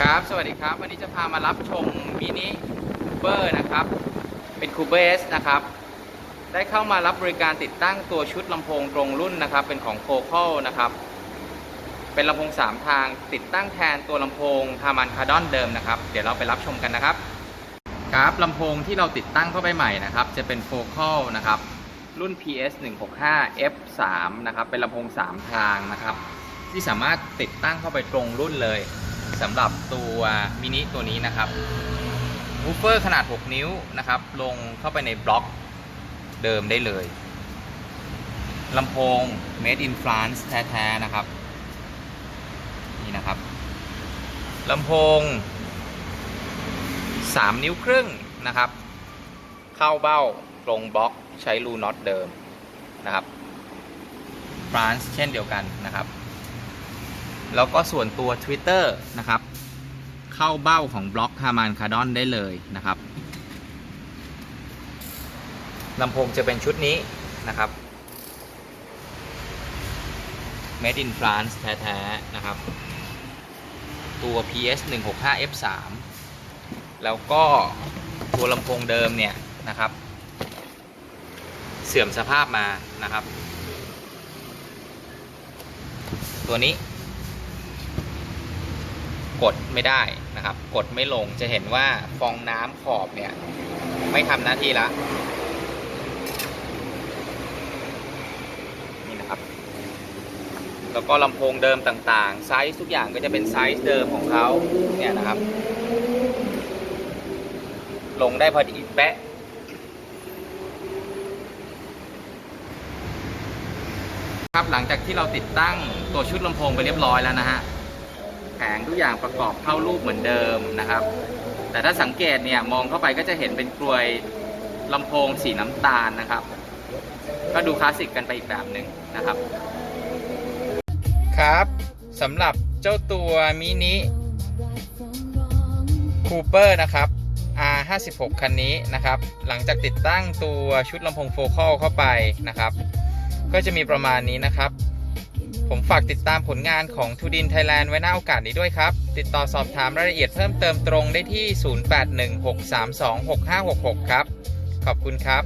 ครับ สวัสดีครับ วันนี้จะพามารับชมมินิคูเปอร์นะครับ เป็นคูเปอร์เอสนะครับ ได้เข้ามารับบริการติดตั้งตัวชุดลำโพงตรงรุ่นนะครับ เป็นของโคโคนะครับ เป็นลำโพง 3 ทาง ติดตั้งแทนตัวลำโพงฮามันคาร์ดอนเดิมนะครับ เดี๋ยวเราไปรับชมกันนะครับ ครับลำโพงที่เราติดตั้งเข้าไปใหม่นะครับ จะเป็นโฟกัลนะครับ รุ่น PS 165 F3 นะครับ เป็นลำโพง 3 ทางนะครับ ที่สามารถติดตั้งเข้าไปตรงรุ่นเลย สำหรับตัวมินิตัวนี้นะครับวูฟเฟอร์ขนาด 6 นิ้วนะครับ ลงเข้าไปในบล็อกเดิมได้เลยลำโพง Made in France แท้ๆนะครับ นี่นะครับลำโพง 3 นิ้วครึ่งนะครับ เข้าเบ้าตรงบล็อกใช้รูน็อตเดิมนะครับ France เช่นเดียวกันนะครับ แล้วก็ส่วนตัว Twitter นะครับ เข้าเบ้าของบล็อกฮามานคาร์ดอนได้เลยนะครับลำโพงจะเป็นชุดนี้นะครับ Made in France แท้ๆนะครับ ตัว PS 165 F3 แล้วก็ตัวลำโพงเดิมเนี่ยนะครับ เสื่อมสภาพมานะครับ ตัวนี้ กดไม่ได้นะครับ กดไม่ลงจะเห็นว่าฟองน้ำขอบเนี่ย ไม่ทำหน้าที่ละนี่นะครับ แล้วก็ลำโพงเดิมต่างๆ ไซส์ทุกอย่างก็จะเป็นไซส์เดิมของเขาเนี่ยนะครับ ลงได้พอดีแปะครับหลังจากที่เราติดตั้งตัวชุดลำโพงไปเรียบร้อยแล้วนะฮะ แผงทุกอย่างประกอบเข้ารูปเหมือนเดิมนะครับ แต่ถ้าสังเกตเนี่ยมองเข้าไปก็จะเห็นเป็นกลวยลำโพงสีน้ำตาลนะครับ ก็ดูคลาสสิกกันไปอีกแบบหนึ่งนะครับ ครับสำหรับเจ้าตัวมินิคูเปอร์นะครับ R56 คันนี้นะครับ หลังจากติดตั้งตัวชุดลำโพงโฟกัลเข้าไปนะครับ ก็จะมีประมาณนี้นะครับ ผมฝากติดตามผลงานของทูดินไทยแลนด์ไว้หน้าโอกาสนี้ด้วยครับ ติดต่อสอบถามรายละเอียดเพิ่มเติมตรงได้ที่ 0816326566 ครับ ขอบคุณครับ